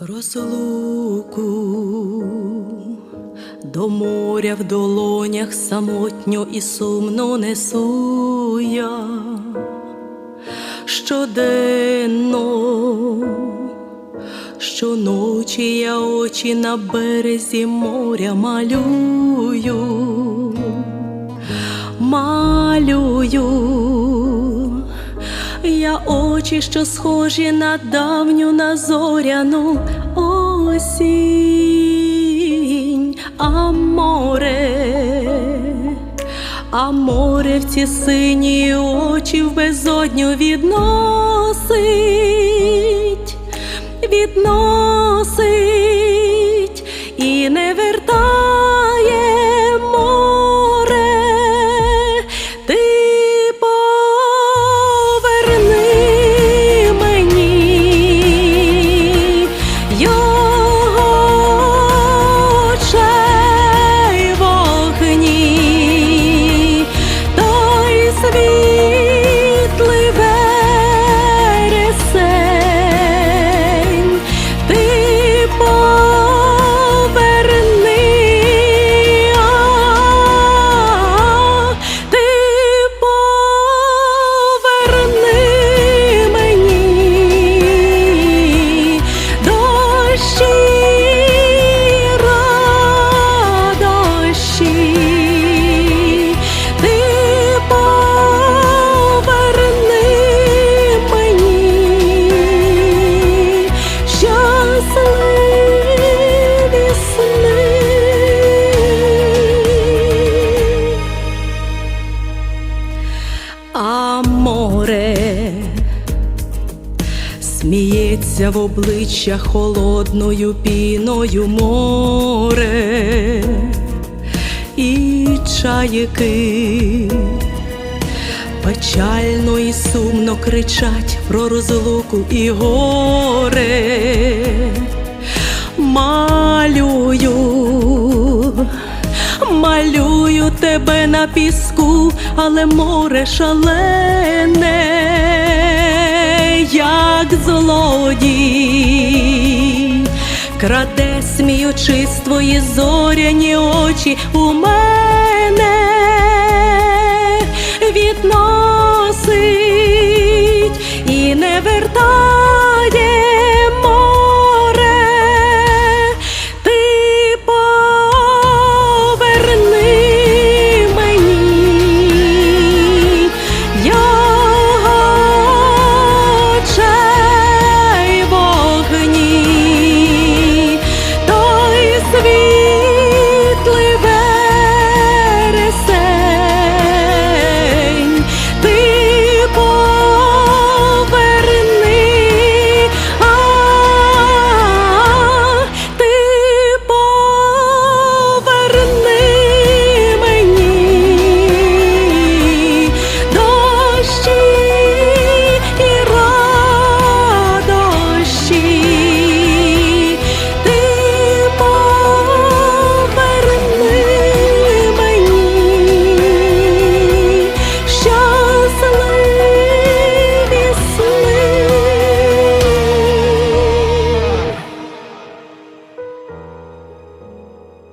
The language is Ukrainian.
Розлуку до моря в долонях самотньо і сумно несу я щоденно, щоночі я очі на березі моря малюю, малюю. Очі, що схожі на давню на зоряну осінь, а море, а море в ці сині очі в безодню відносить, А море сміється в обличчя холодною піною море і чаяки печально і сумно кричать про розлуку і горе. Тебе на піску, але море шалене, як злодій, краде сміючись твої зоряні очі у мене відносить і не вертай.